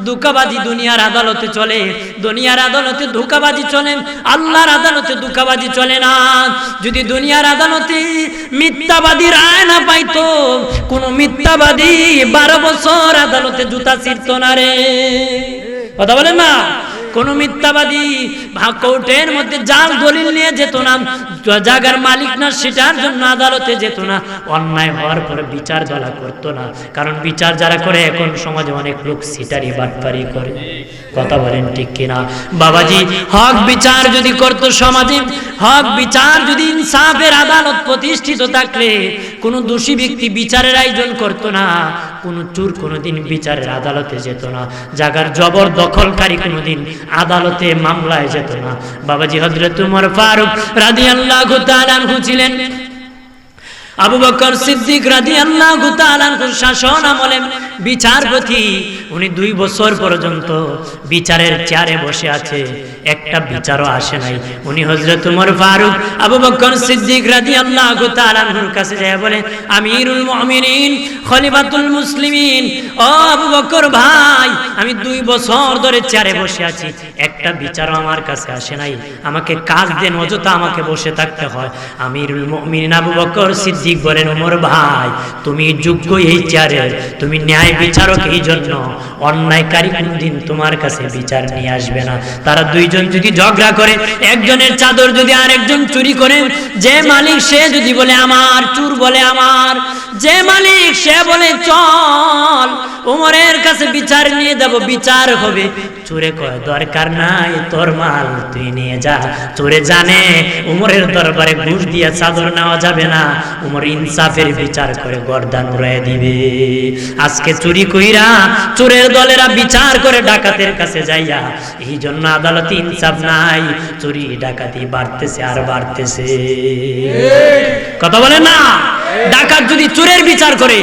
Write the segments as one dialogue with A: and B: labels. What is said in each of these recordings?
A: দুকাবাজি দুনিয়ার আদালতে চলে, দুনিয়ার আদালতে ধোকাবাজি চলে, আল্লাহর আদালতে দুকাবাজি চলে না। যদি দুনিয়ার আদালতে মিথ্যাবাদী রায় না পাইতো, কোন মিথ্যাবাদী বারো বছর আদালতে জুতা ছিড়ত না রে। কথা বলেন না? কোন মিথ্যাবাদী কোর্টের মধ্যে জাল দলিল নিয়ে যেত না, জাগার মালিক না, সেটার জন্য আদালতে যেত না। অন্যায় হওয়ার পরে বিচার যারা করতো না, কারণ বিচার যারা করে, এখন সমাজে অনেক লোক সিটারি বাটপারি করে। কথা বলেন ঠিক কিনা? বাবাজি, হক বিচার যদি করতো সমাজে, হক বিচার যদি ইনসাফের আদালত প্রতিষ্ঠিত থাকলে, কোনো দোষী ব্যক্তি বিচারের আয়োজন করতো না। কোনো চুর কোনোদিন বিচারের আদালতে যেত না। জাগার জবর দখলকারী কোনোদিন আদালতে মামলায় যেত না। বাবাজি হজরত উমর ফারুক তাআলা আনহু ছিলেন। আবু বকর সিদ্দিক রাদিয়াল্লাহু তাআলা আনহুর শাসন আমলে বিচারপতি। উনি দুই বছর পর্যন্ত বিচারের চেয়ারে বসে আছে। একটা বিচারও আসে নাই। উনি হযরত উমর ফারুক, আবু বকর সিদ্দিক রাদিয়াল্লাহু তাআলা আনহুর কাছে যায় বলে, আমিরুল মুমিনিন, খলিফাতুল মুসলিমিন। ও আবু বকর ভাই, আমি দুই বছর ধরে চেয়ারে বসে আছি, একটা বিচারও আমার কাছে আসে নাই। আমাকে কাজ দেন অযথা আমাকে বসে থাকতে হয়। আমিরুল মুমিনিন আবু বকর সিদ্দিক বলেন ওমর ভাই, তুমি যোগ্য এই চেয়ারের তুমি ন্যায় বিচারক এই জন্য। অন্যায়কারী কোনদিন তোমার কাছে বিচার নিয়ে আসবে না। তারা দুইজন যদি ঝগড়া করে, একজনের চাদর যদি আরেকজন চুরি করে, যে মালিক সে যদি বলে, আমার চুর বলে আমার। যে মালিক সে বলে, চল, উমরের কাছে বিচার নিয়ে যাব, বিচার হবে। চোরে কয়, দরকার নাই, তোর মাল তুই নিয়ে যা। চোরে জানে, উমরের দরবারে ঘুষ দিয়ে চাদর নেওয়া যাবে না। উমর ইনসাফের বিচার করে গর্দান উড়াই দিবে। আজকে চুরি কইরা, চোরের দলেরা বিচার করে ডাকাতের কাছে যাইয়া এই জন্য আদালতে ইনসাফ নাই চুরি ডাকাতি বাড়তেছে আর বাড়তেছে। কথা বলে না? ডাকাত যদি চোরের বিচার করে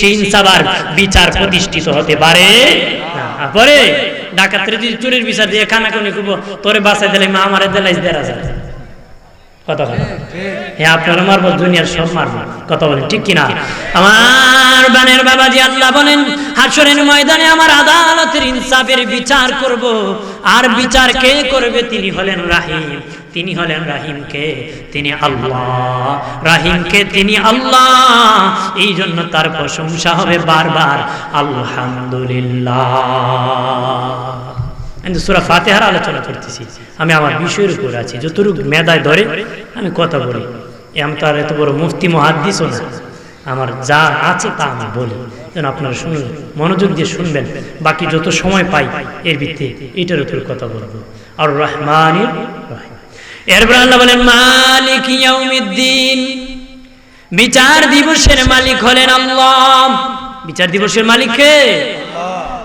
A: সেই ইনসাফ আর বিচার প্রতিষ্ঠিত হতে পারে না। পরে ডাকাতের যদি চোরের বিচার দিয়ে খানা কোনে খুব তোরে বাসায় দিলে মা আমারে দিলাই দেড় হাজার। কথা হ্যাঁ আপনারা মারবো দুনিয়ার সব মারবো কথা বলেন ঠিক কিনা? আমার বানের বাবাজি আল্লাহ বলেন হাসরের ময়দানে আমার আদালতের ইনসাফের বিচার করব। আর বিচার কে করবে? তিনি হলেন রাহিম। তিনি হলেন রাহিমকে তিনি আল্লাহ। রাহিমকে তিনি আল্লাহ। এই জন্য তার প্রশংসা হবে বারবার। আলহামদুলিল্লাহ। কিন্তু সুরা ফাতেহার আলোচনা করতেছি। আমি আমার বিষয়ের উপর আছি। যতটুকু মেধায় ধরে আমি কথা বলি। আমি তো আর এত বড় মুফতি, মহাদ্দিসও আমার যা আছে তা আমি বলি। যেন আপনারা শুনুন, মনোযোগ দিয়ে শুনবেন। বাকি যত সময় পাই, এর ভিত্তি এটার উপর কথা বলব। আর রহমানির রহিম। এরপর আল্লাহ বলেন, মালিক ইয়াউমিদ্দিন। বিচার দিবসের মালিক হলেন আল্লাহ। বিচার দিবসের মালিক কে?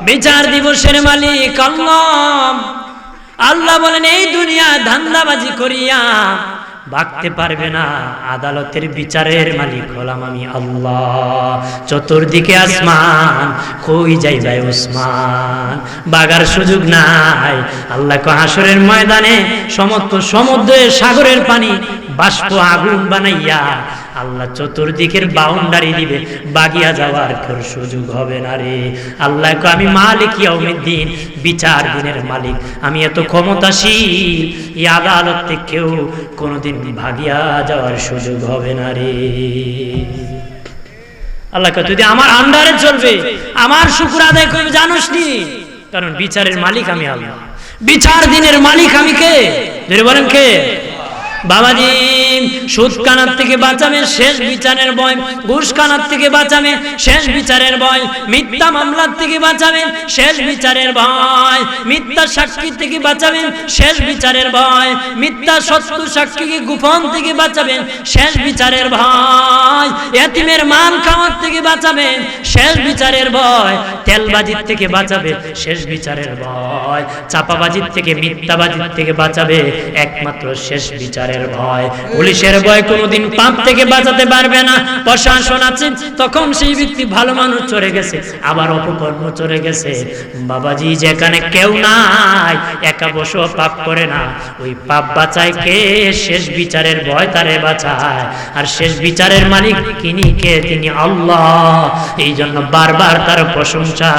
A: বিচার দিবসের মালিক আল্লাহ। আল্লাহ বলেন, এই দুনিয়া ধান্দাবাজি করিয়া বাঁকতে পারবে না। আদালতের বিচারের মালিক হলাম আমি আল্লাহ। চতুর্দিকে আসমান, কই যাই ভাই উসমান বাগার সুযোগ নাই। আল্লাহ হাসরের ময়দানে সমস্ত সমুদ্রের সাগরের পানি বাষ্প আগুন বানাইয়া আল্লাহ চতুর্দিকের বাউন্ডারি দিবে বাগিয়া যাওয়ার কেউ সুযোগ হবে না রে। আল্লাহ আমি মালিক দিন বিচার দিনের মালিক। আমি এত ক্ষমতাশীল, এই আদালতে কেউ কোনোদিন ভাগিয়া যাওয়ার সুযোগ হবে না রে। আল্লাহ যদি আমার আন্ডারে চলবে, আমার শুকুর আদায় করবে, জানোস নি? কারণ বিচারের মালিক আমি আল্লাহ। বিচার দিনের মালিক আমি কে? যদি বলেন কে? বাবাজি সুদ কানার থেকে বাঁচাবে শেষ বিচারের ভয় ঘুষ কানার থেকে বাঁচাবে শেষ বিচারের ভয়, মিথ্যা মামলার থেকে বাঁচাবেন শেষ বিচারের ভয়, মিথ্যা সাক্ষী থেকে বাঁচাবেন শেষ বিচারের ভয়, মিথ্যা সত্য সাক্ষীকে গোপন থেকে বাঁচাবেন শেষ বিচারের ভয়, এতিমের মান খাওয়ার থেকে বাঁচাবেন শেষ বিচারের ভয়, তেলবাজির থেকে বাঁচাবে শেষ বিচারের ভয়, চাপাবাজির থেকে, মিথ্যাবাজির থেকে বাঁচাবে একমাত্র শেষ বিচারের বিচারের ভয়। পুলিশের ভয় কোনোদিন পাপ থেকে বাঁচাতে পারবে না। প্রশাসন আছে, তখন সেই ব্যক্তি ভালো মানুষ চলে গেছে, আবার অপকর্ম চলে গেছে। বাবাজি, যেখানে কেউ নাই, একা বসেও পাপ করে না। ওই পাপ বাঁচায় কে? শেষ বিচারের ভয় তারে বাঁচায়। আর শেষ বিচারের মালিক তিনি কে? তিনি আল্লাহ। এই জন্য বারবার তার প্রশংসা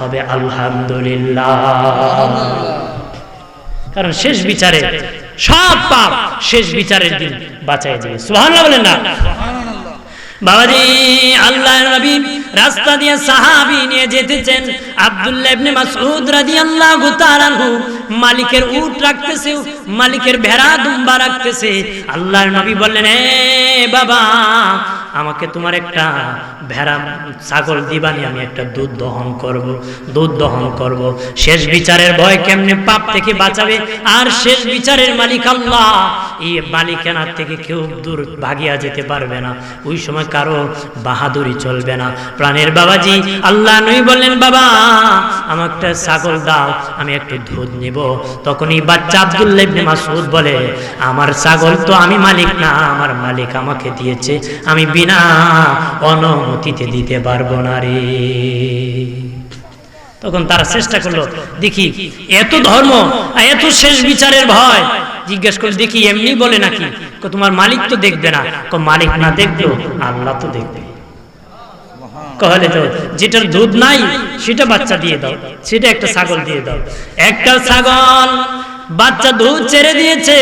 A: হবে, আলহামদুলিল্লাহ। কারণ শেষ বিচারে সব পাপ শেষ বিচারের দিন বাঁচাই দিবে। সুবহানাল্লাহ বলেন না। বাবাজি, আল্লাহ নবী রাস্তা দিয়ে সাহাবি নিয়ে যেতেছেন। আব্দুল্লাহ ইবনে মাসউদ রাদিয়াল্লাহু তাআলা মালিকের উট রাখতেছে, মালিকের ভেড়া দুম্বা রাখতেছে। আল্লাহর নবী বললেন, এ বাবা, আমাকে তোমার একটা ভেড়া, ছাগল দিবানি, আমি একটা দুধ দহন করব, দুধ দহন করব। শেষ বিচারের ভয় কেমনে পাপ থেকে বাঁচাবে? আর শেষ বিচারের মালিক আল্লাহ এই মালিকানার থেকে কেউ দূর ভাগিয়া যেতে পারবে না। ওই সময় কারও বাহাদুরি চলবে না। প্রাণের বাবাজি, আল্লাহ নই বললেন, বাবা আমার একটা ছাগল দাও, আমি একটু দুধ নিব। তখন এই বাচ্চা আব্দুল্লাহ ইবনে মাসউদ বলে, আমার ছাগল তো আমি মালিক না, আমার মালিক আমাকে দিয়েছে, আমি বিনা অনুমতিতে দিতে পারব না রে। তখন তারা চেষ্টা করল, দেখি, এত ধর্ম এত শেষ বিচারের ভয়। জিজ্ঞেস করে দেখি, এমনি বলে নাকি? তোমার মালিক তো দেখবে না। মালিক না দেখল আল্লাহ তো দেখবে। কহলে তো, যেটার দুধ নাই, সেটা বাচ্চা দিয়ে দাও, সেটা একটা ছাগল দিয়ে দাও। একটা ছাগল বাচ্চা দুধ ছেড়ে দিয়েছে,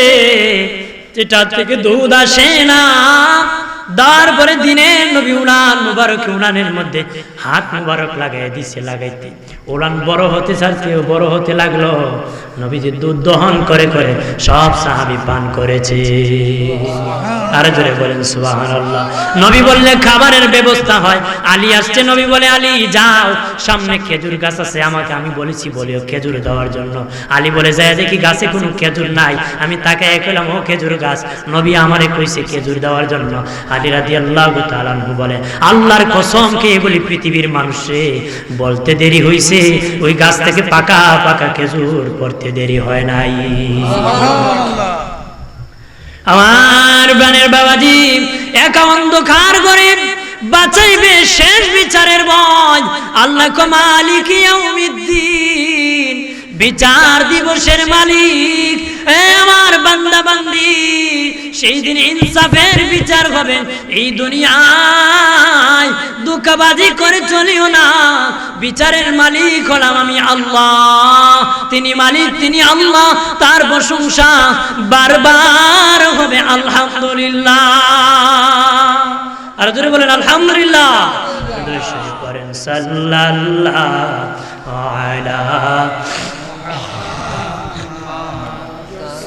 A: যেটা থেকে দুধ আসে না। তারপরে দিনের নবী উনান, মুবারক উনানের মধ্যে হাত মুবারক লাগাই দিছে, লাগাইতে। উড়ান বড় হতে চাচ্ছে বড় হতে লাগল। নবীজি দুধ দহন করে করে সব সাহাবি পান করেছে। আর জোরে বলেন সুবাহান আল্লাহ নবী বললে খাবারের ব্যবস্থা হয়। আলী আসছে, নবী বলে, আলী, যাও। সামনে খেজুর গাছ আছে, আমাকে আমি বলেছি, বলিও খেজুর দেওয়ার জন্য। আলী বলে, যায় দেখি গাছে কোনো খেজুর নাই। আমি তাকে একলাম ও খেজুর গাছ, নবী আমারে কইছে খেজুর দেওয়ার জন্য। আলী রাদি আল্লাহ তালানহু বলে, আল্লাহর কসম, কে বলি পৃথিবীর মানুষে বলতে দেরি হইছে। ওই গাছ থেকে পাকা পাকা খেজুর পড়তে দেরি হয় নাই। আমার বানের বাবাজি, একা অন্ধকার করে বাঁচাইবে শেষ বিচারের বয় আল্লাহ মালিক ইয়াউমিদ্দিন। বিচার দিবসের মালিক। আমার বান্দা বান্দি সেই দিন ইনসাফের বিচার হবে। এই দুনিয়ায় দুঃখবাজি করে চলিও না। বিচারের মালিক হলাম আমি আল্লাহ। তিনি মালিক তিনি আল্লাহ তার প্রশংসা বারবার হবে আলহামদুলিল্লাহ। আর জোরে বলেন আলহামদুলিল্লাহ। করেন সাল্লাল্লাহ আলা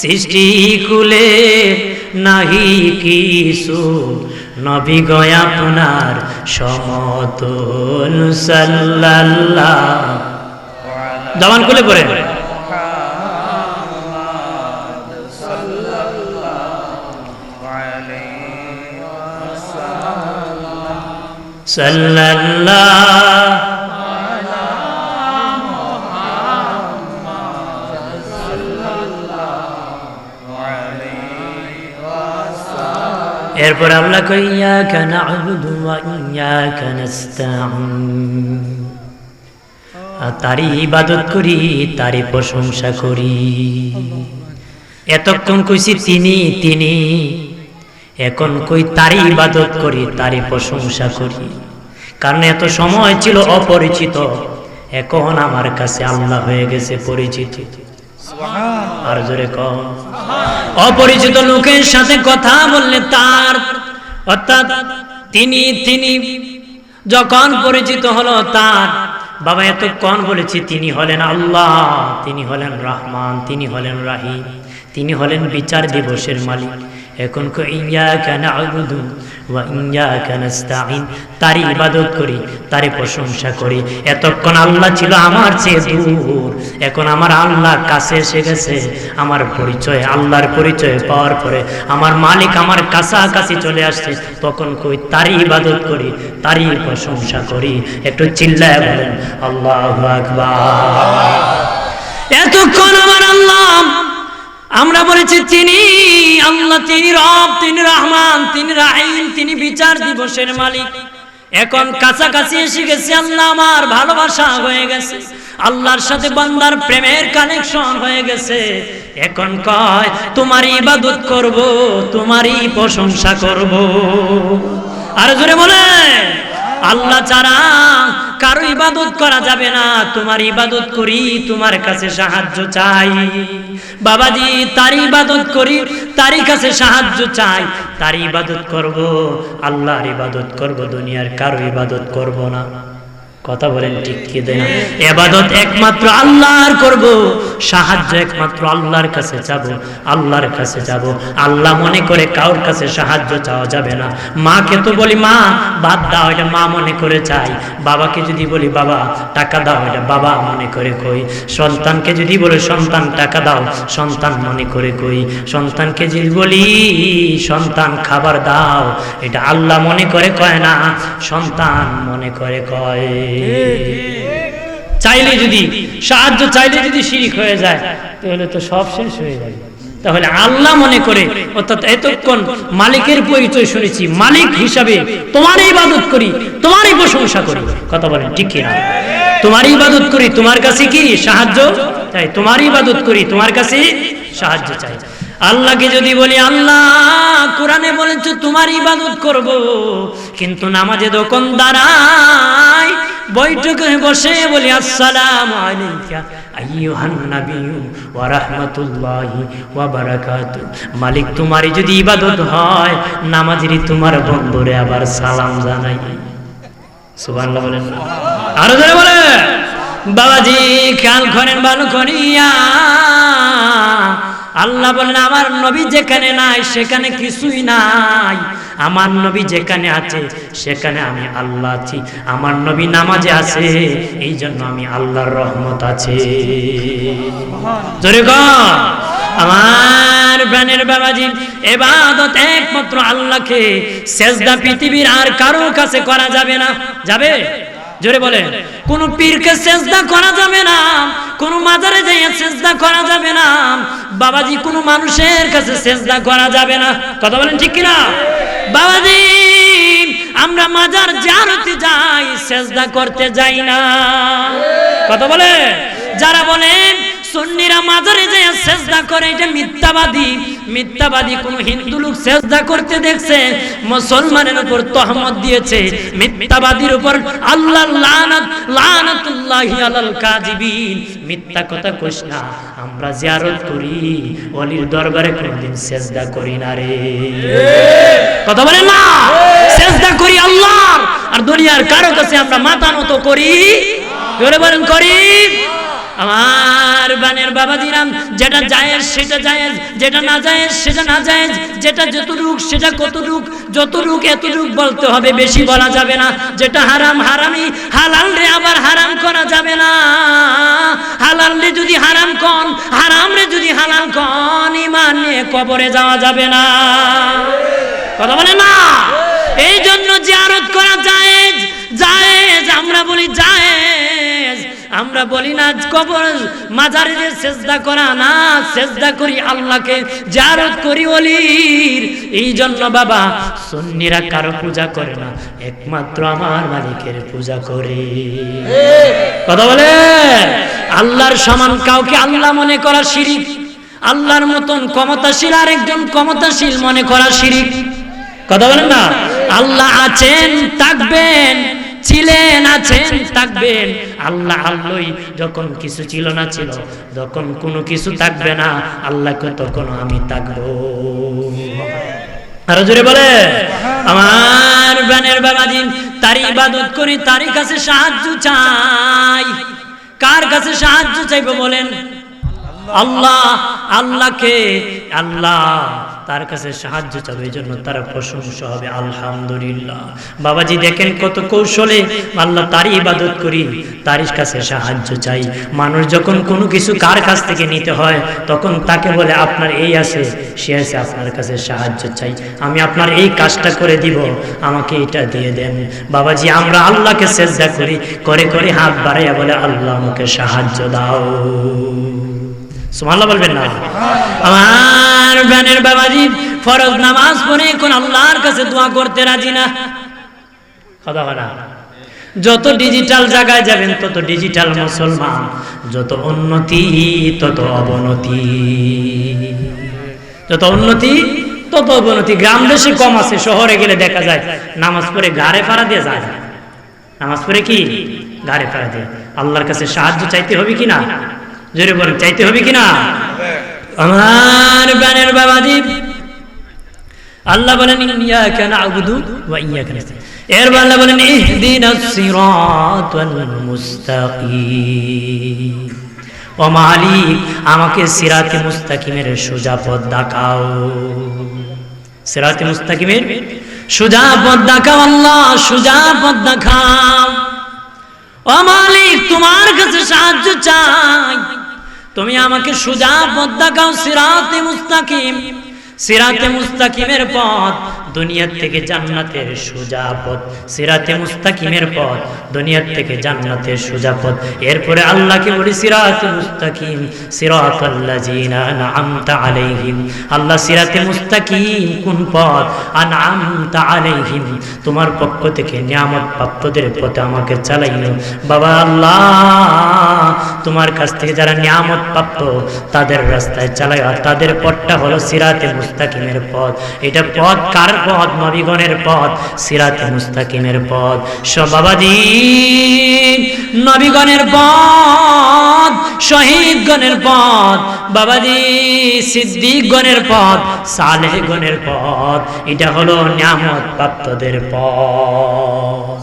A: সৃষ্টি কুলে নাহি কিছু। নবী গয় আপনার সমতল সাল্লাল্লাহ। জবান খুলে পড়ে সাল্লাল্লাহ। এরপর আল্লাহ কইয়া কানা আবুদু ইয়াকা নাস্তাঈন। তারই ইবাদত করি, তারই প্রশংসা করি। এতক্ষণ কইছি তিনি তিনি। এখন কই তারই ইবাদত করি, তারই প্রশংসা করি। কারণ এত সময় ছিল অপরিচিত। এখন আমার কাছে আল্লাহ হয়ে গেছে পরিচিত। আর জোরে অপরিচিত লোকের সাথে কথা বললে তার, অর্থাৎ তিনি তিনি যখন পরিচিত হলো তার, বাবা এত কন বলেছি তিনি হলেন আল্লাহ, তিনি হলেন রহমান, তিনি হলেন রাহিম, তিনি হলেন বিচার দিবসের মালিক। এখন কো ইবাদত করি প্রশংসা করি। এতক্ষণ আল্লাহ ছিল আমার চেয়ে দূর। এখন আমার আল্লাহ কাছে এসে গেছে। আমার পরিচয়, আল্লাহর পরিচয় পাওয়ার পরে আমার মালিক আমার কাছাকাছি চলে আসছে। তখন কই তারই ইবাদত করি তারই প্রশংসা করি। একটু চিল্লায় বলেন, আল্লাহ আকবার। এতক্ষণ আমার আল্লাহ আমরা বলেছি তিনি আল্লাহ, তিনি রব, তিনি রহমান, তিনি রাহিম, তিনি বিচার দিবসের মালিক। এখন কাছাকাছি এসে গেছে, আল্লাহ আমার ভালোবাসা হয়ে গেছে, আল্লাহর সাথে বান্দার প্রেমের কানেকশন হয়ে গেছে। এখন কয় তোমার ইবাদত করব, তোমারই প্রশংসা করব। আর জোরে বলে আল্লাহ ছাড়া কারও ইবাদত করা যাবে না। তোমার ইবাদত করি, তোমার কাছে সাহায্য চাই। বাবাজি তার ইবাদত করি, তারই কাছে সাহায্য চাই। তার ইবাদত করব, আল্লাহর ইবাদত করব, দুনিয়ার কারও ইবাদত করব না। কথা বলেন ঠিক কি দেন এবাদত একমাত্র আল্লাহর করব, সাহায্য একমাত্র আল্লাহর কাছে যাব, আল্লাহর কাছে যাব। আল্লাহ মনে করে কারোর কাছে সাহায্য চাওয়া যাবে না। মাকে তো বলি, মা ভাত দাও, এটা মা মনে করে চাই বাবাকে যদি বলি, বাবা, টাকা দাও, এটা বাবা মনে করে কই। সন্তানকে যদি বলে, সন্তান, টাকা দাও, সন্তান মনে করে কই। সন্তানকে যদি বলি, সন্তান, খাবার দাও, এটা আল্লাহ মনে করে কয় না, সন্তান মনে করে কয়। চাইলে যদি, সাহায্য চাইলে যদি শিরিক হয়ে যায়, তাহলে তো সব শেষ হয়ে যাবে। তাহলে আল্লাহ মনে করে, অর্থাৎ এতক্ষণ মালিকের পরিচয় শুনেছি, মালিক হিসাবে তোমার ইবাদত করি, তোমারই প্রশংসা করি। কথা বলেন, ঠিক কিনা? তোমার ইবাদত করি, তোমার কাছে কি সাহায্য? চাই তোমার ইবাদত করি, তোমার কাছে সাহায্য চাই। আল্লাহকে যদি বলি, আল্লাহ, কোরআনে বলেছ তোমার ইবাদত করব, কিন্তু নামাজে দোকান দাঁড়াই, বৈঠকে বসে বলি, আসসালামু মালিক, তোমারই যদি ইবাদত হয়, নামাজেরই তোমার বন্ধুরে আবার সালাম জানাই। বলেন আরও জোরে বলে, বাবাজি, খেয়াল করেন ভালো করিয়া আল্লাহ বলেন, আমার নবী যেখানে নাই, সেখানে কিছুই নাই। আমার নবী যেখানে আছে, সেখানে আমি আল্লাহ আছি। আমার নবী নামাজে আছে, এই জন্য আমি আল্লাহর রহমত আছে। আমার প্রাণের বাবাজি, এবাদত একমাত্র আল্লাহকে, সেজদা পৃথিবীর আর কারও কাছে করা যাবে না। যাবে? জোরে বলে, কোন পীরকে সেজদা করা যাবে না, কোন মাজারে যাইয়া সেজদা করা যাবে না, বাবাজি কোন মানুষের কাছে সেজদা করা যাবে না। কথা বলেন ঠিক কিনা? বাবাজি, আমরা মাজার জানতে যাই, সেজদা করতে যাই না। কথা বলে, যারা বলেন সুন্নিরা মাজারে যায় সেজদা করে, এটা মিথ্যাবাদী। মিথ্যাবাদী কোন হিন্দু লোক সেজদা করতে দেখছে, মুসলমানের উপর তহমত দিয়েছে। মিথ্যাবাদীর উপর আল্লাহ লানাত, লানাতুল্লাহি আলাল কাযিবিন। মিথ্যা কথা কইস না, আমরা জিয়ারত করি ওলির দরবারে কোনদিন সেজদা করি না রে। কথা বলেন না? সেজদা করি আল্লাহ আর দুনিয়ার কারও কাছে আমরা মাথা নত করি? জোরে বলেন, করি? আমার বানের বাবাজিরাম, যেটা জায়েজ সেটা জায়েজ, যেটা না জায়েজ সেটা না জায়েজ, যেটা যতটুক সেটা কতটুক, যতটুক এতটুক বলতে হবে, বেশি বলা যাবে না। যেটা হারাম হারামি হালাল রে আবার হারাম করা যাবে না। হালাল রে যদি হারাম কন, হারাম রে যদি হালাল কন ইমান নিয়ে কবরে যাওয়া যাবে না। কথা বলে না? এই জন্য জিয়ারত করা জায়েজ জায়েজ, আমরা বলি জায়েজ। আমরা বলি না, কবর মাজারে যে করা না, সেজদা করি আল্লাহকে জারত করি অলির এই জন্য বাবা, সন্নিরা কারও পূজা করে না, একমাত্র আমার মালিকের পূজা করে। কথা বলে? আল্লাহর সমান কাউকে আল্লাহ মনে করা শিরিক, আল্লাহর মতন ক্ষমতাশীল আর একজন ক্ষমতাশীল মনে করা শিরিক। কথা বলেন না? আল্লাহ আছেন, থাকবেন। ছিলেন আছেন থাকবেন। আল্লাহ আল্লাহই যখন কিছু ছিল না ছিল যখন কোনো কিছু থাকবে না আল্লাহকে তখন আমি থাকব। আরও জোরে বলে আমার বানের বাবাজি তার ইবাদত করি তারই কাছে সাহায্য চাই। কার কাছে সাহায্য চাইব বলেন? আল্লাহ আল্লাহকে আল্লাহ তার কাছে সাহায্য চাবে, এই জন্য তার প্রশংসা হবে, আলহামদুলিল্লাহ। বাবাজি দেখেন কত কৌশলে আল্লাহ তারই ইবাদত করি, তার কাছে সাহায্য চাই। মানুষ যখন কোনো কিছু কার কাছ থেকে নিতে হয়, তখন তাকে বলে, আপনার এই আছে, সে আছে, আপনার কাছে সাহায্য চাই। আমি আপনার এই কাজটা করে দিব, আমাকে এটা দিয়ে দেন। বাবাজি, আমরা আল্লাহকে চেষ্টা করি। করে করে হাত বাড়াইয়া বলে, আল্লাহ আমাকে সাহায্য দাও। সুমাল্লাহ বলবেন না। আমার ব্যানের বাবাজি ফরজ নামাজ পড়ে এখন আল্লাহর কাছে দোয়া করতে রাজি না। কথা বলা যত ডিজিটাল জায়গায় যাবেন, তত ডিজিটাল মুসলমান। যত উন্নতি, তত অবনতি। যত উন্নতি, তত অবনতি। গ্রাম দেশে কম আছে, শহরে গেলে দেখা যায়, নামাজ পড়ে গাড়ে ফাড়া দিয়ে যায়। নামাজ পড়ে কি? গাড়ে ফাড়া দিয়ে। আল্লাহর কাছে সাহায্য চাইতে হবে কি না? জোরে বলেন, চাইতে হবে কি না আমার বানের বাবাজি, আল্লাহ বলেন, ইয়াকা না'বুদু ওয়া ইয়াকা নাস্তাইন এর আল্লাহ বলেন ইহদিনাস সিরাতাল মুস্তাকিম। ও মালিক, আমাকে সিরাতে মুস্তাকিমের সোজা পথ দেখাও। সিরাতে মুস্তাকিমের সোজা পথ দেখাও, আল্লাহ, সোজা পথ দেখাও। ও মালিক, তোমার কাছে সাহায্য চাই। তুমি আমাকে সুজা পদ্মা গাও সিরাতে মুস্তাকিম। সিরাতে মুস্তাকিমের পথ দুনিয়ার থেকে জান্নাতের সোজা পথ। সিরাতে মুস্তাকিমের পথ, দুনিয়ার থেকে জান্নাতের সোজা পথ। এরপরে আল্লাহকে বলি, সিরাতে মুস্তাকিম, সিরাতাল্লাযিনা আনআমতা আলাইহিম। আল্লাহ, সিরাতে মুস্তাকিম, কোন পথ? আনআমতা আলাইহিম। তোমার পক্ষ থেকে নিয়ামত প্রাপ্তদের পথে আমাকে চালাইও বাবা আল্লাহ, তোমার কাছ থেকে যারা নিয়ামত প্রাপ্ত তাদের রাস্তায় চালাইও আর তাদের পথটা হলো সিরাতে মুস্তাকিমের পথ। এটা পথ কার? পথ, নবীগণের পথ, সিরাতে মুস্তাকিমের পথ। সবাবাদি নবীগণের পথ, শহীদগণের পথ, বাবাজি, সিদ্দিকগণের পথ, সালেহগণের পথ। এটা হলো নিয়ামত প্রাপ্তদের পথ।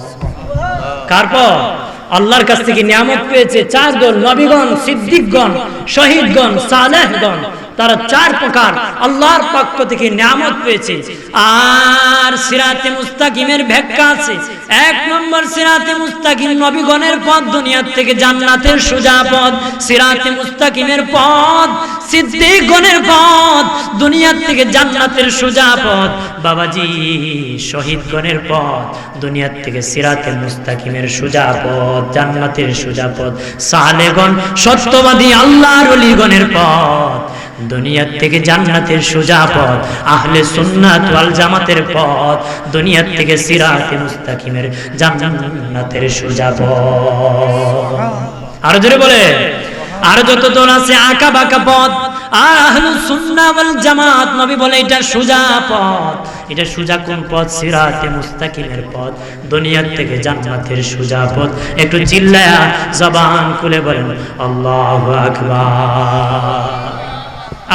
A: কার পথ? আল্লাহর কাছ থেকে নিয়ামত পেয়েছে চার দল নবীগণ, সিদ্দিকগণ, শহীদগণ, সালেহগণ। তারা চার প্রকার আল্লাহর পক্ষ থেকে নিয়ামত পেয়েছে। আর সিরাতে মুস্তাকিমের ব্যাখ্যা আছে। এক নম্বর সিরাতে মুস্তাকিম নবীগণের পথ, দুনিয়ার থেকে জান্নাতের সোজা পথ। সিরাতে মুস্তাকিমের পথ, সিদ্দিকগণের পথ, দুনিয়ার থেকে জান্নাতের সোজা পথ। বাবাজি, শহীদগণের পথ, দুনিয়ার থেকে সিরাতে মুস্তাকিমের সোজা পথ, জান্নাতের সোজা পথ। সালেগণ সত্যবাদী, আল্লাহর অলিগণের পথ। দুনিয়ার থেকে জান্নাতের সোজা পথ, আহলে সুন্নাত ওয়াল জামাতের পথ, দুনিয়ার থেকে সিরাতে মুস্তাকিমের জান্নাতের সোজা পথ। আরও জোরে বলে, আর যত দল আছে আঁকা বাঁকা পথ আর আহলু সুন্নাহ ওয়াল জামাত, নবী বলে এটা সোজা পথ। এটা সোজা কোন পথ? সিরাতে মুস্তাকিমের পথ, দুনিয়ার থেকে জান্নাতের সোজা পথ। একটু চিল্লায়া জবান খুলে বলেন, আল্লাহু আকবার।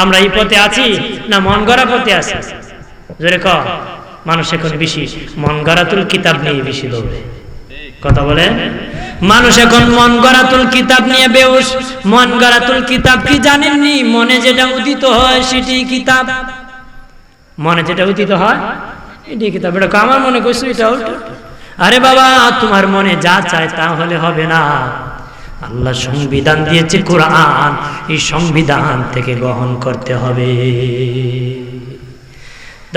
A: আমরা এই পথে আছি না মন গড়া পথে আছি? জোরে ক। মানুষ এখন বেশি মন গড়াতুল কিতাব নিয়ে বেশি দৌড়ে। কথা বলে মানুষ এখন মন গড়াতুল কিতাব নিয়ে বেউস। মন গড়াতুল কিতাব কি জানেননি? মনে যেটা উদিত হয় সেটি কিতাব। মনে যেটা উদিত হয় এটি কিতাব। এটা আমার মনে করছ এটা আরে বাবা, তোমার মনে যা চায় তা হলে হবে না। আল্লাহ সংবিধান দিয়েছে কোরআন, এই সংবিধান থেকে গ্রহণ করতে হবে।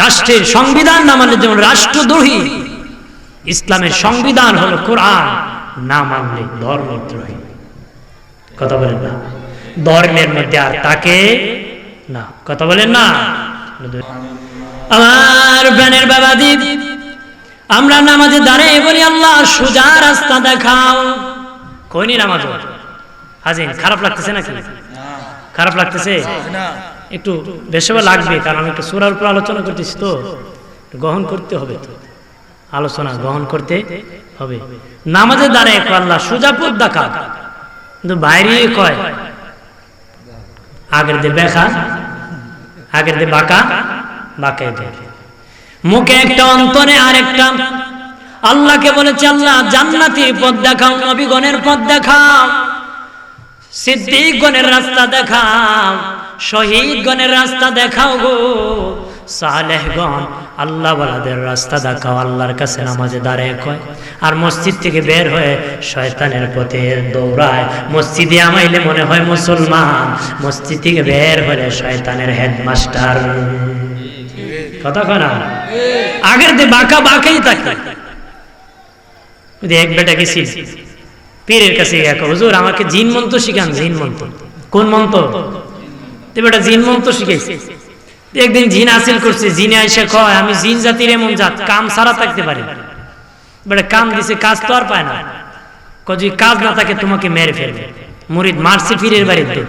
A: রাষ্ট্রের সংবিধান না মানলে যেমন রাষ্ট্রদ্রোহী, ইসলামের সংবিধান হলো কোরআন, না মানলে ধর্মদ্রোহী। কথা বলেন না। ধর্মের মধ্যে আর তাকে না, কথা বলেন না। আমার ব্যানের বাবা দিদি আমরা নামাজে দাঁড়িয়ে বলি, আল্লাহ, সোজা রাস্তা দেখাও। কইনি নামাজ হাজিন খারাপ লাগতেছে নাকি? খারাপ লাগতেছে? একটু বেশবা লাগবে কারণ আমি একটু সুরার উপর আলোচনা করতেছি তো। গ্রহণ করতে হবে তো। আলোচনা গ্রহণ করতে হবে। নামাজে দাঁড়ায় আল্লাহ সুজাপুর দেখা। কিন্তু বাইরে কয় আগের দে বেখা আগের দে বাঁকা বাঁকে দে মুখে একটা অন্তরে আরেকটা আল্লাহকে বলেছে, আল্লাহ জান্নাতির পথ দেখাও, নবীগণের পথ দেখাও। সিদ্দিকগণের রাস্তা দেখাও, শহীদগণের রাস্তা দেখাও গো। সালেহগণ আল্লাহ বলাদের রাস্তা দেখাও, আল্লাহর কাছে নামাজে দাঁড়ায় কয়। আর মসজিদ থেকে বের হয়ে শয়তানের পথে দৌড়ায়। মসজিদে আমাইলে মনে হয় মুসলমান। মসজিদ থেকে বের হলে শয়তানের হেডমাস্টার। কথা কয় না? আগের যে বাঁকা বাঁকাই থাকে। এক বেটা গেছি পীরের কাছে গিয়ে হুজুর, আমাকে জিন মন্ত্র শিখান, জিন মন্ত্র। কোন মন্ত্র? বেটা জিন মন্ত্র শিখাইছে। একদিন জিন হাসিল করছে, জিনে আইসা কয়, আমি জিন জাতির এমন জাত, কাম সারা থাকতে পারি বেটা কাম দিছে, কাজ তো আর পায় না। যদি কাজ না থাকে, তোমাকে মেরে ফেলবে। মুরিদ মারছে পীরের বাড়িতে।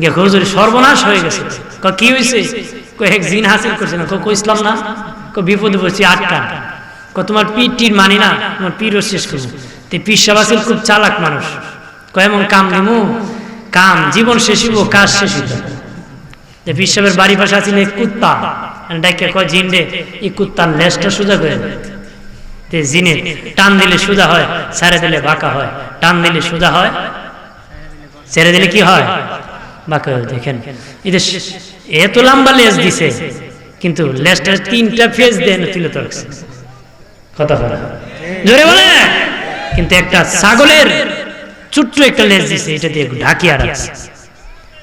A: গিয়ে হুজুর, সর্বনাশ হয়ে গেছে। কয়, কি হয়েছে কয়, এক জিন হাসিল করছে না। কয় ইসলাম না কয়, বিপদে পড়ছি আটকা তোমার পীর টির মানি না, তোমার পীরও শেষ করব। তো পীর সাহেব আছিল খুব চালাক মানুষ। কয়, এমন কাম দিমু কাম, জীবন শেষ হইব, কাজ শেষ হইত যে পীর সাহেবের বাড়ি পাশে আছিল এক কুত্তা। ডাইকে কয়, জিন রে, এই কুত্তার লেজটা সোজা করে। তে জিনে, টান দিলে সোজা হয়, ছেড়ে দিলে বাঁকা হয়। টান দিলে সোজা হয়, ছেড়ে দিলে কি হয়? বাঁকা হয়, দেখেন। এই যে এত লম্বা লেজ দিছে, কিন্তু লেজটা তিনটা ফেজ দেন তুলে তো রাখছে কথা জোরে বলে। কিন্তু একটা ছাগলের ছোট্ট একটা লেজ দিছে, এটা দিয়ে ঢাকিয়া রাখছে।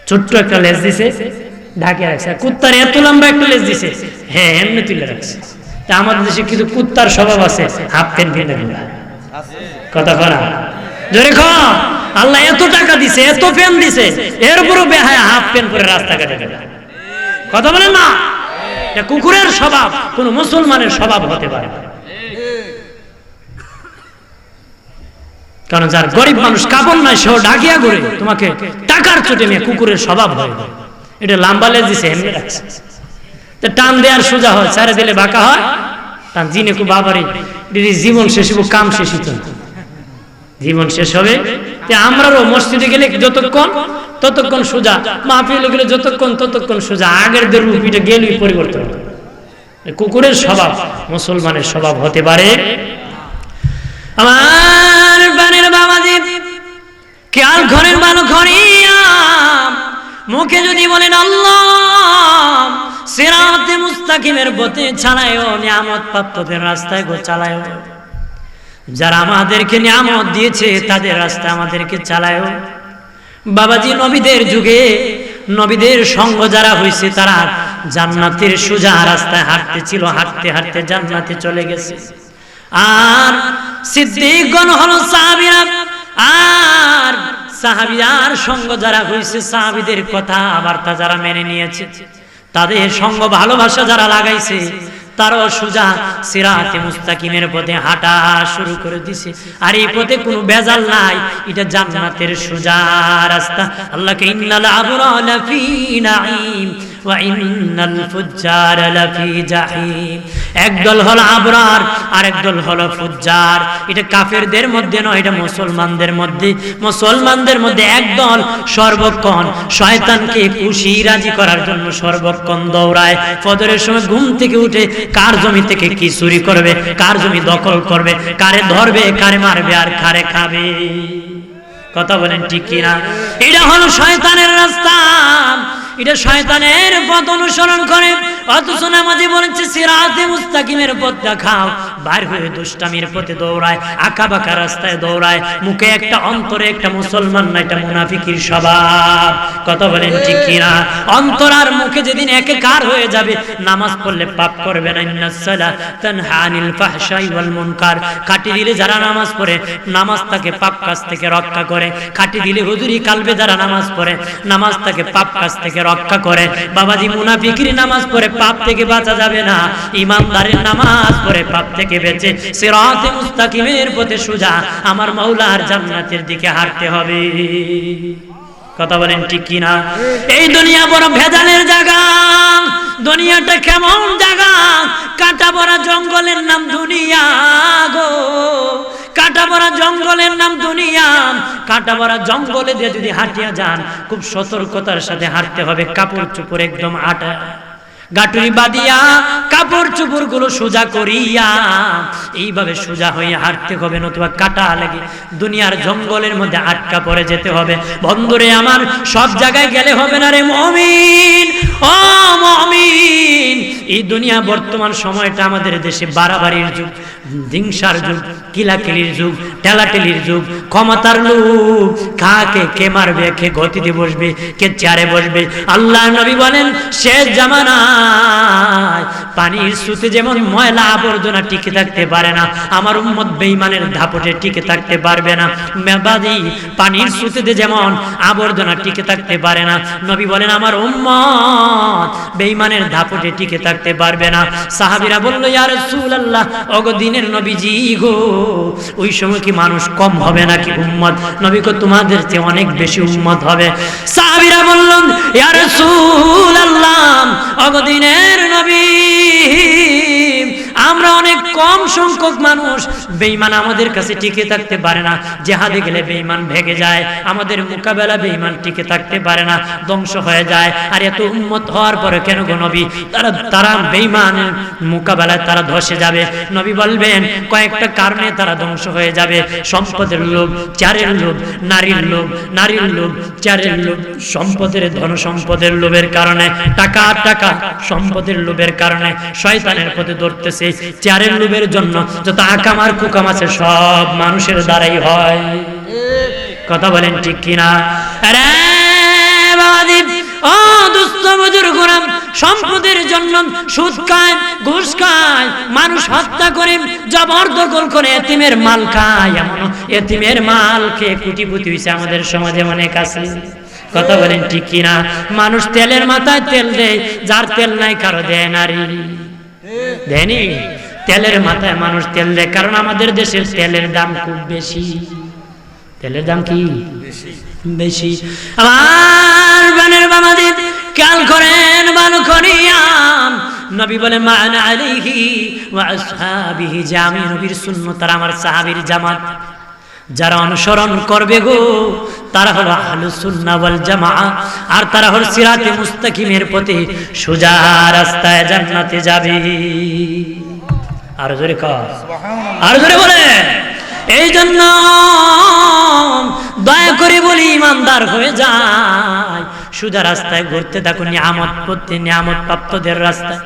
A: ছোট্ট একটা লেজ দিছে, ঢাকিয়া রাখছে। কুত্তার এত লম্বা একটা লেজ দিছে হ্যাঁ এমনি তুলে রাখছে। তা আমাদের দেশে কুত্তার স্বভাব আছে, হাফ প্যান্ট কথা করা জোরে খ আল্লাহ এত টাকা দিছে, এত প্যান দিছে এরপরও বেহায় হাফ প্যান্ট করে রাস্তাঘাটে। কথা বলেন না? কুকুরের স্বভাব, কোন মুসলমানের স্বভাব হতে পারে না। কারণ যার গরিব মানুষ কাপড় নাই, সেও ডাকিয়া করে তোমাকে টাকার চোটে নিয়ে কুকুরের স্বভাব হয়ে। যায় এটা লাম্বা লেজ দিছে এমনি রাখছে। তো টান দেওয়ার সোজা হয়, ছাড়ে দিলে বাঁকা হয়। টান জিনে কু বাবারি জীবন শেষ হব কাম শেষ হইতো জীবন শেষ হবে, তে আমরাও মসজিদে গেলে যতক্ষণ, ততক্ষণ সোজা, মাহফিলে গেলে যতক্ষণ, ততক্ষণ সোজা, আগের দের রূপিটা গেলেই পরিবর্তন। কুকুরের স্বভাব, মুসলমানের স্বভাব হতে পারে। আমার বানের বাবাজি, খেয়াল ঘরের মুখে যদি বলেন আল্লাহ, সিরাতে মুস্তাকিমের নিয়ামত প্রাপ্তদের রাস্তায় গো যারা আমাদেরকে নিয়ামত দিয়েছে, তাদের রাস্তায় আমাদেরকে বাবাজি, নবীদের যুগে, নবীদের সঙ্গ যারা হয়েছে তারা জান্নাতের সোজা রাস্তায় হাঁটতে ছিল, হাঁটতে হাঁটতে জান্নাতে চলে গেছে। আর সিদ্দিকগণ হলো সাহাবীরা, আর সাহাবিয়ার সঙ্গ যারা হয়েছে সাহাবিদের কথা বার্তা যারা মেনে নিয়েছে, তাদের সঙ্গ ভালোবাসা যারা লাগাইছে, তারও সুজা সিরাতে মুস্তাকিমের পথে হাঁটা শুরু করে দিছে। আর এই পথে কোনো বেজাল নাই, এটা জান্নাতের সুজা রাস্তা। আল্লাহকে ইন্নাল আবরা লাফি নাঈম একদল হলো আবরার আর একদল হলো ফুজ্জার। এটা কাফেরদের মধ্যে নয়, এটা মুসলমানদের মধ্যে। মুসলমানদের মধ্যে একদল সর্বক্ষণ, শয়তানকে খুশি রাজি করার জন্য সর্বক্ষণ দৌড়ায়। ফজরের সময় ঘুম থেকে উঠে কার জমি থেকে কি চুরি করবে, কার জমি দখল করবে, কারে ধরবে, কারে মারবে আর কারে খাবে? কথা বলেন ঠিক কিনা? এটা হলো শয়তানের রাস্তা। এটা শয়তানের পথ অনুসরণ করে। অথচ নামাজি বলেছে, সিরাতে মুস্তাকিমের পথ দেখাও। বাইর হয়ে দুষ্টামির পথে দৌড়ায় আঁকা বাঁকা রাস্তায় দৌড়ায়। মুখে একটা অন্তরে একটা মুসলমান না, এটা মুনাফিকির স্বভাব। কথা বলেন ঠিক কিনা? অন্তর আর মুখে যেদিন একে কার হয়ে যাবে, নামাজ পড়লে পাপ করবে না। ইন্নাস সালা তানহা আনিল ফাহশাই ওয়াল মুনকার। কাটি দিলে যারা নামাজ পড়ে, নামাজ তাকে পাপ কাজ থেকে রক্ষা করে। কাটি দিলে হুজুরি কালবে যারা নামাজ পড়ে, নামাজ তাকে পাপ কাজ থেকে রক্ষা করে। বাবাজি মুনাফিকির নামাজ পড়ে পাপ থেকে বাঁচা যাবে না। ইমানদারের নামাজ পড়ে পাপ থেকে বেঁচে। সিরাতে মুস্তাকিমের পথে সোজা। আমার মাওলার জান্নাতের দিকে হাঁটতে হবে। কথা বলেন ঠিক কিনা? এই দুনিয়া বড় ভেজালের জায়গা। দুনিয়াটা কেমন জায়গা? কাটা ভরা জঙ্গলের নাম দুনিয়া গো। কাটা ভরা জঙ্গলের নাম দুনিয়া। কাটা ভরা জঙ্গলে দিয়ে যদি হাঁটিয়া যান, খুব সতর্কতার সাথে হাঁটতে হবে। কাপড় চুপড় একদম আটা। গাটুরি বাদিয়া কাপড় চুপড়গুলো সোজা করিয়া, এইভাবে সোজা হয়ে হাঁটতে হবে, নতুবা কাটা লাগে দুনিয়ার জঙ্গলের মধ্যে আটকা পড়ে যেতে হবে। বন্ধুরে আমার, সব জায়গায় গেলে হবে না রে মমিন। এই দুনিয়া বর্তমান সময়টা আমাদের দেশে বাড়াবাড়ির যুগ, হিংসার যুগ, কিলাকিলির যুগ টেলাটেলির যুগ, ক্ষমতার লোক কাকে কে মারবে, কে গতিতে বসবে, কে চেয়ারে বসবে? আল্লাহ নবী বলেন, শেষ জামানায় পানির সুতে যেমন ময়লা আবর্জনা টিকে থাকতে পারে না, আমার উম্মত বেঈমানের ধাপটে টিকে থাকতে পারবে না। মেবাদি পানির সুতেতে যেমন আবর্জনা টিকে থাকতে পারে না, নবী বলেন, আমার উম্মত বেঈমানের ধাপটে টিকে থাকতে পারবে না। সাহাবিরা বলল, ইয়া রাসূলুল্লাহ, ওগো দিনের নবীজি গো, ওই সময় কি মানুষ কম হবে নাকি উম্মত? নবী কো তোমাদের চেয়ে অনেক বেশি উম্মত হবে। সাহাবিরা বললেন ইয়া রাসূলুল্লাহ, ওগো দিনের নবী আমরা অনেক কম সংখ্যক মানুষ, বেঈমান আমাদের কাছে টিকে থাকতে পারে না। জেহাদে গেলে বেঈমান ভেগে যায়, আমাদের মোকাবেলা বেঈমান টিকে থাকতে পারে না, ধ্বংস হয়ে যায়। আর এত উন্মত হওয়ার পরে কেন গো নবী? তারা তারা বেঈমানের মোকাবেলায় তারা ধসে যাবে। নবী বলবেন, কয়েকটা কারণে তারা ধ্বংস হয়ে যাবে। সম্পদের লোভ, চারের লোভ, নারীর লোভ নারীর লোভ, চারের লোভ, সম্পদের ধন সম্পদের লোভের কারণে, টাকা টাকা, সম্পদের লোভের কারণে। শয়তানের পথে ধরতেছে চারের লোভের জন্য, যত আকামার কুকাম আছে, সব মানুষের দ্বারাই হয়। কথা বলেন ঠিক কিনা? আরে এতিমের মাল খায়। হয়েছে আমাদের সমাজে অনেক আছে। কথা বলেন ঠিক কিনা? মানুষ তেলের মাথায় তেল দেয়, যার তেল নাই কারও দেয় নারী দেয়নি তেলের মাথায় মানুষ তেল দেয় কারণ আমাদের দেশের তেলের দাম খুব বেশি। তেলের দাম কি? বেশি। আমার বানের বাবাদের খেয়াল করেন ভালো করিয়াম নবী বলে মান আলিহি ওয়া আসহাবিহি আমি নবীর সুন্নত আর আমার সাহাবীর জামাত। যারা অনুসরণ করবে গো তারা হলো আহলুস সুন্নাহ ওয়াল জামাআ আর তারা হলো সিরাতে মুস্তাকিমের পথে সোজা রাস্তায় জান্নাতে যাবে। আর জোরে আর জোরে বলে এই জন্য দয়া করে বলি ইমানদার হয়ে যায়। সোজা রাস্তায় ঘুরতে থাকুন নিয়ামত পড়তে নিয়ামত প্রাপ্তদের রাস্তায়।